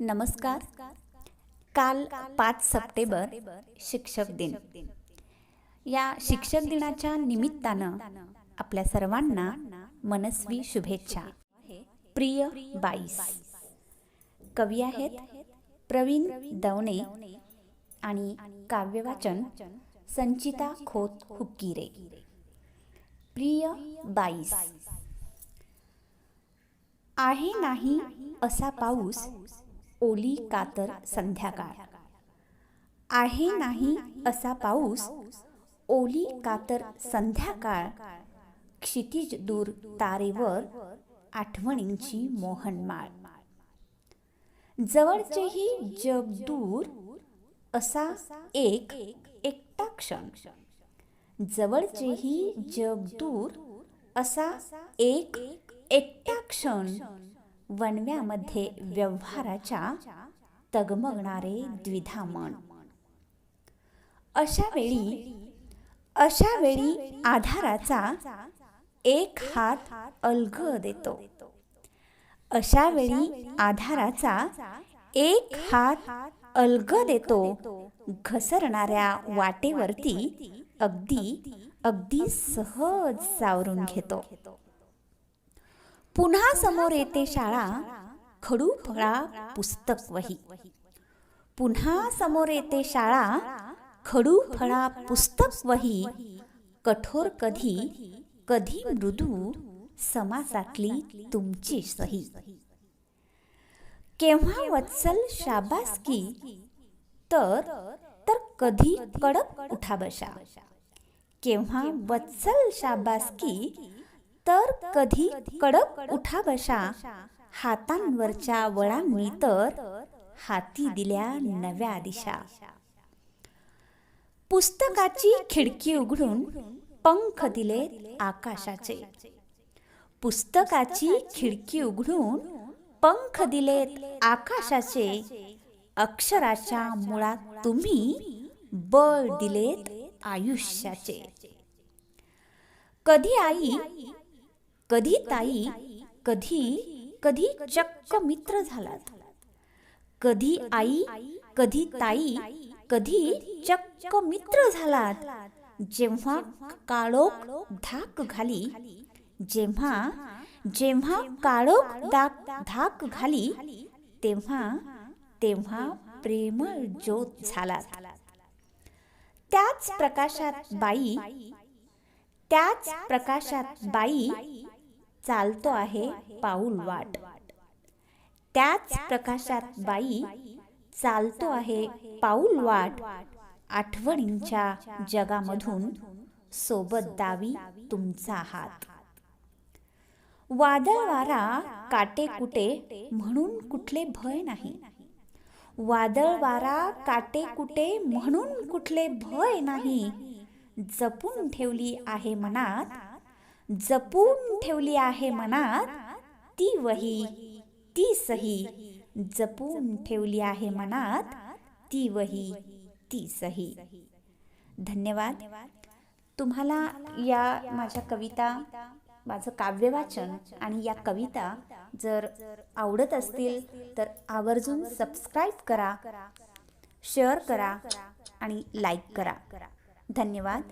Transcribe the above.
नमस्कार. काल पाच सप्टेंबर शिक्षक दिन. या शिक्षक दिनाच्या निमित्तानं आपल्या सर्वांना मनस्वी शुभेच्छा. प्रिय बाईस. कवी आहेत प्रवीण दवणे आणि काव्यवाचन संचिता खोत हुक्कीरे प्रिय बाईस. आहे नाही असा पाऊस ओली कातर संध्याकाळ। आहे नाही असा पाऊस ओली कातर संध्याकाळ क्षितिज दूर तारेवर आठवणींची मोहनमाळ। जवळचेही जग दूर असा एक एकटा क्षण। जवळचेही जग दूर असा एक एकटा क्षण। वणव्यामध्ये व्यवहाराच्या तगमगणारे द्विधा मन अशा वेळी अशा वेळी आधाराचा एक हात अलग देतो. अशा वेळी आधाराचा एक हात अलग देतो. घसरणाऱ्या वाटेवरती अगदी अगदी सहज सावरून घेतो. पुन्हा समोर येते शाळा खडू फळा पुस्तक वही. पुन्हा समोर येते शाळा खडू फळा पुस्तक वही कठोर कधी कधी मृदू समाजातली तुमची सही. केव्हा वत्सल शाबासकी तर तर कधी कडक उठा बशा केव्हा वत्सल शाबासकी तर कधी कडक उठा बशा हातांवरच्या वळांनी तर हाती दिल्या नव्या दिशा. पुस्तकाची खिडकी उघडून पंख दिले आकाशाचे. पुस्तकाची खिडकी उघडून पंख दिलेत आकाशाचे. अक्षराच्या मुळात तुम्ही बळ दिलेत आयुष्याचे. कधी आई कधी ताई कधी कधी चक्क मित्र झालात. कधी आई कधी ताई कधी चक्क मित्र झालात. जेव्हा काळोख धाक घाली जेव्हा जेव्हा काळोख दाक धाक घाली तेव्हा तेव्हा प्रेमळ ज्योत झाला त्याच प्रकाशात बाई त्याच प्रकाशात बाई चालतो आहे पाऊल वाट. त्याच प्रकाशात बाई चालतो आहे पाऊल वाट आठवणींच्या जगामधून सोबत दावी तुमचा हात. वादळ वारा काटे कुटे म्हणून कुठले भय नाही. वादळ वारा काटे कुटे म्हणून कुठले भय नाही. जपून ठेवली आहे मनात जपून ठेवली आहे मनात ती वही ती सही. जपून ठेवली आहे मनात ती वही ती सही. धन्यवाद. तुम्हाला या माझ्या कविता माझं काव्यवाचन आणि या कविता जर आवडत असतील तर आवर्जून सबस्क्राईब करा शेअर करा आणि लाईक करा. धन्यवाद.